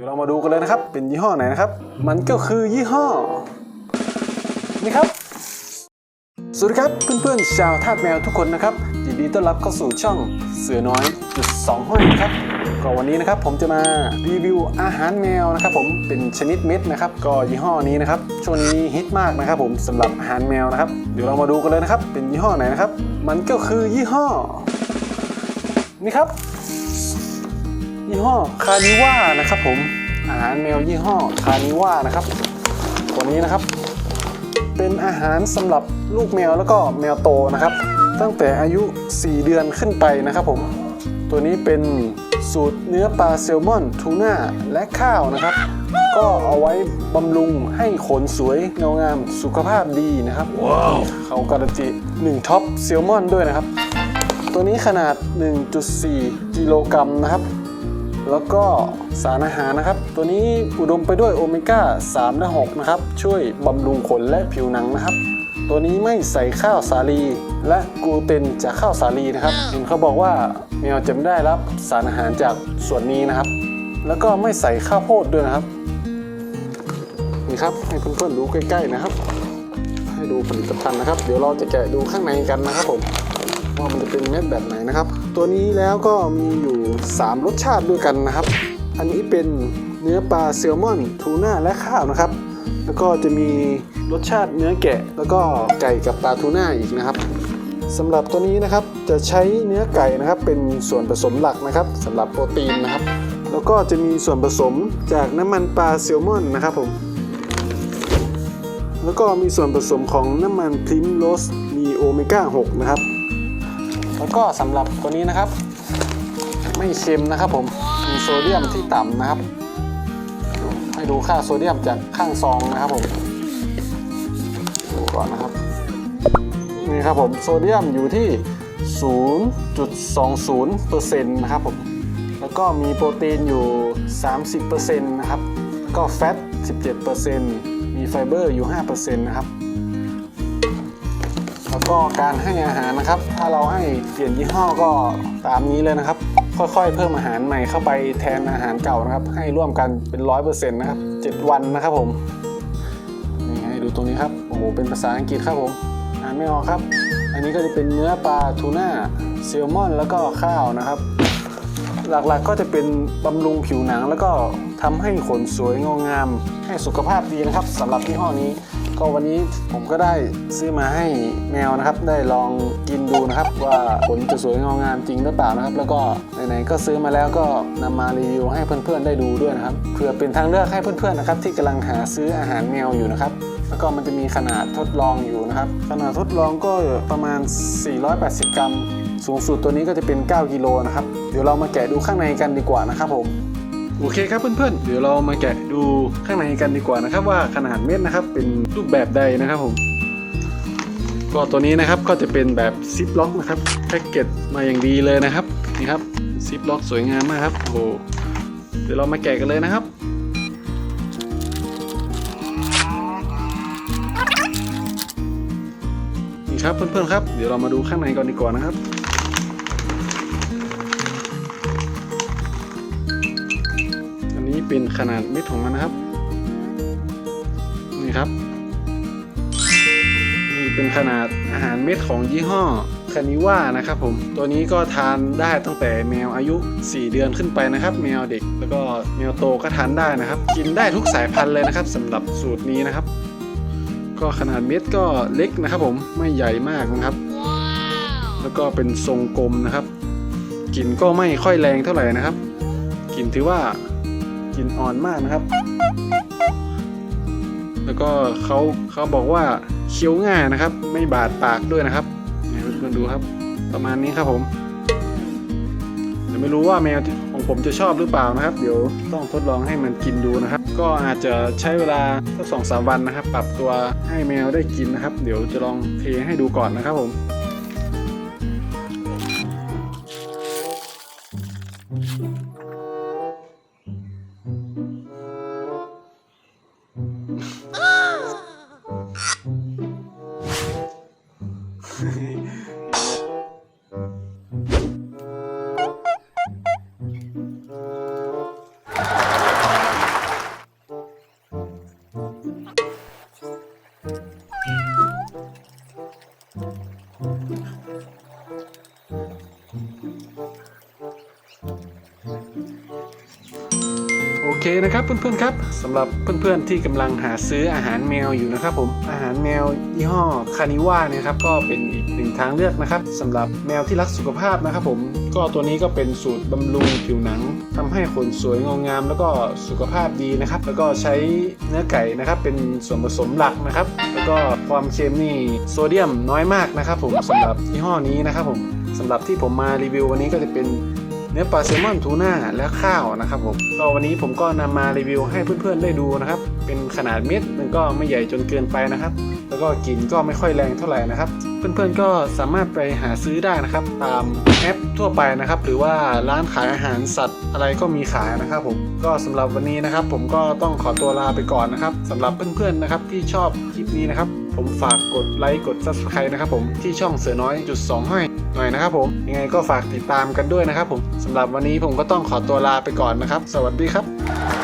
ดี๋ยวเรามาดูกันเลยนะครับ เป็นยี่ห้อไหนนะครับ มันก็คือยี่ห้อ นี่ครับ สวัสดีครับเพื่อนๆชาวทาสแมวทุกคนนะครับยินดีต้อนรับเข้าสู่ช่องเสือน้อยจุดสองห้อยนะครับก็วันนี้นะครับผมจะมารีวิวอาหารแมวนะครับผมเป็นชนิดเม็ดนะครับ ก็ยี่ห้อนี้นะครับช่วงนี้ฮิตมากนะครับ ผมสำหรับอาหารแมวนะครับเดี๋ยวเรามาดูกันเลยนะครับ เป็นยี่ห้อไหนนะครับ มันก็คือยี่ห้อ นี่ครับ ยี่ห้อคานิว่านะครับผมอาหารแมวยี่ห้อคานิว่านะครับตัวนี้นะครับ เป็นอาหารสำหรับลูกแมวแล้วก็แมวโตนะครับ ตั้งแต่อายุ 4 เดือนขึ้นไปนะครับผม ตัวนี้เป็นสูตรเนื้อปลาแซลมอนทูน่าและข้าวนะครับ ก็เอาไว้บำรุงให้ขนสวยเงางามสุขภาพดีนะครับว้าวเขาการันตี1ท็อปแซลมอนด้วยนะครับ ตัวนี้ขนาด 1.4 กิโลกรัมนะครับ แล้วก็สารอาหารนะครับ ตัวนี้อุดมไปด้วยโอเมก้า3และ6นะครับ ช่วยบำรุงขนและผิวหนังนะครับ ตัวนี้ไม่ใส่ข้าวสาลี และกลูเตนจากข้าวสาลีนะครับเห็นเขาบอกว่าแมวจะไม่ได้รับสารอาหารจากส่วนนี้นะครับ แล้วก็ไม่ใส่ข้าวโพดด้วยนะครับนี่ครับให้เพื่อนๆดูใกล้ๆนะครับ ให้ดูผลิตภัณฑ์นะครับ เดี๋ยวเราจะแกะดูข้างในกันนะครับผม ว่ามันจะเป็นเม็ดแบบไหนนะครับ ตัวนี้แล้วก็มีอยู่ 3 รสชาติด้วยกันนะครับ อันนี้เป็นเนื้อปลาแซลมอนทูน่าและข้าวนะครับ แล้วก็จะมีรสชาติเนื้อแกะ แล้วก็ไก่กับปลาทูน่าอีกนะครับสำหรับตัวนี้นะครับจะใช้เนื้อไก่นะครับเป็นส่วนผสมหลักนะครับสำหรับโปรตีนนะครับ แล้วก็จะมีส่วนผสมจากน้ำมันปลาแซลมอนนะครับผมแล้วก็มีส่วนผสมของน้ำมันพริมโรสมีโอเมก้า 6 นะครับ แล้วก็สำหรับตัวนี้นะครับ ไม่เค็มนะครับผมมีโซเดียมที่ต่ำนะครับ ให้ดูค่าโซเดียมจากข้างซองนะครับผมดูก่อนนะครับนี่ครับผมโซเดียมอยู่ที่ 0.20%นะครับผมแล้วก็มีโปรตีนอยู่ 30%นะครับก็แฟต 17%มีไฟเบอร์อยู่ 5%นะครับ ก็การให้อาหารนะครับ ถ้าเราให้เปลี่ยนยี่ห้อก็ตามนี้เลยนะครับ ค่อยๆ เพิ่มอาหารใหม่เข้าไปแทนอาหารเก่านะครับ ให้ร่วมกันเป็นร้อยเปอร์เซ็นต์นะครับ7วันนะครับผมนี่ให้ดูตรงนี้ครับโอ้โหเป็นภาษาอังกฤษครับผมอ่านไม่ออกครับ อันนี้ก็จะเป็นเนื้อปลาทูน่าเซลมอน แล้วก็ข้าวนะครับ หลักๆก็จะเป็นบำรุงผิวหนัง แล้วก็ทำให้ขนสวยงงาม ให้สุขภาพดีนะครับสำหรับยี่ห้อนี้ ก็วันนี้ผมก็ได้ซื้อมาให้แมวนะครับ ได้ลองกินดูนะครับ ว่าขนจะสวยงงามจริงหรือเปล่านะครับ แล้วก็ไหนๆก็ซื้อมาแล้วก็นำมารีวิวให้เพื่อนๆได้ดูด้วยนะครับเพื่อเป็นทางเลือกให้เพื่อนๆนะครับ ที่กำลังหาซื้ออาหารแมวอยู่นะครับ แล้วก็มันจะมีขนาดทดลองอยู่นะครับ ขนาดทดลองก็ประมาณ 480 กรัม สูงสุดตัวนี้ก็จะเป็น 9 กิโลนะครับ เดี๋ยวเรามาแกะดูข้างในกันดีกว่านะครับผมโอเคครับเพื่อนๆ เดี๋ยวเรามาแกะดูข้างในกันดีกว่านะครับ ว่าขนาดเม็ดนะครับเป็นรูปแบบใดนะครับผมก็ตัวนี้นะครับก็จะเป็นแบบซิปล็อกนะครับแพ็กเกจมาอย่างดีเลยนะครับนี่ครับซิปล็อกสวยงามมากครับโอ้เดี๋ยวเรามาแกะกันเลยนะครับ ครับเพื่อนๆครับ เดี๋ยวเรามาดูข้างในก่อนดีกว่านะครับอันนี้เป็นขนาดเม็ดของมันนะครับ นี่ครับนี่เป็นขนาดอาหารเม็ดของยี่ห้อคานิว่านะครับผมตัวนี้ก็ทานได้ตั้งแต่แมวอายุ 4 เดือนขึ้นไปนะครับ แมวเด็กแล้วก็แมวโตก็ทานได้นะครับ กินได้ทุกสายพันธุ์เลยนะครับสำหรับสูตรนี้นะครับ ก็ขนาดเม็ดก็เล็กนะครับผมไม่ใหญ่มากนะครับ แล้วก็เป็นทรงกลมนะครับกลิ่นก็ไม่ค่อยแรงเท่าไหร่นะครับกลิ่นถือว่ากลิ่นอ่อนมากนะครับ แล้วก็เขาเขาบอกว่าเคี้ยวง่ายนะครับ ไม่บาดปากด้วยนะครับนี่เพื่อนๆดูครับ ประมาณนี้ครับผมแต่ไม่รู้ว่าแมว ผมจะชอบหรือเปล่านะครับ เดี๋ยวต้องทดลองให้มันกินดูนะครับ ก็อาจจะใช้เวลาสักสองสามวันนะครับ ปรับตัวให้แมวได้กินนะครับ เดี๋ยวจะลองเทให้ดูก่อนนะครับผม Thank you. นะครับเพื่อนๆครับสำหรับเพื่อนๆที่กำลังหาซื้ออาหารแมวอยู่นะครับผมอาหารแมวยี่ห้อคานิว่าเนี่ยครับก็เป็นอีกหนึ่งทางเลือกนะครับสำหรับแมวที่รักสุขภาพนะครับผมก็ตัวนี้ก็เป็นสูตรบำรุงผิวหนังทำให้ขนสวยงาม แล้วก็สุขภาพดีนะครับ แล้วก็ใช้เนื้อไก่นะครับเป็นส่วนผสมหลักนะครับ แล้วก็ความเค็มนี่โซเดียมน้อยมากนะครับผมสำหรับยี่ห้อนี้นะครับผมสำหรับที่ผมมารีวิววันนี้ก็จะเป็น เนื้อปลาแซลมอนทูน่าและข้าวนะครับผมก็วันนี้ผมก็นำมารีวิวให้เพื่อนๆได้ดูนะครับ เป็นขนาดเม็ดมันก็ไม่ใหญ่จนเกินไปนะครับ แล้วก็กลิ่นก็ไม่ค่อยแรงเท่าไหร่นะครับ เพื่อนๆก็สามารถไปหาซื้อได้นะครับ ตามแอปทั่วไปนะครับ หรือว่าร้านขายอาหารสัตว์อะไรก็มีขายนะครับผมก็สำหรับวันนี้นะครับ ผมก็ต้องขอตัวลาไปก่อนนะครับสำหรับเพื่อนๆนะครับที่ชอบคลิปนี้นะครับ ผมฝากกดไลค์กด subscribe นะครับผมที่ช่องเสือน้อยจุดสองห้อยหน่อยนะครับผมยังไงก็ฝากติดตามกันด้วยนะครับผมสำหรับวันนี้ผมก็ต้องขอตัวลาไปก่อนนะครับ สวัสดีครับ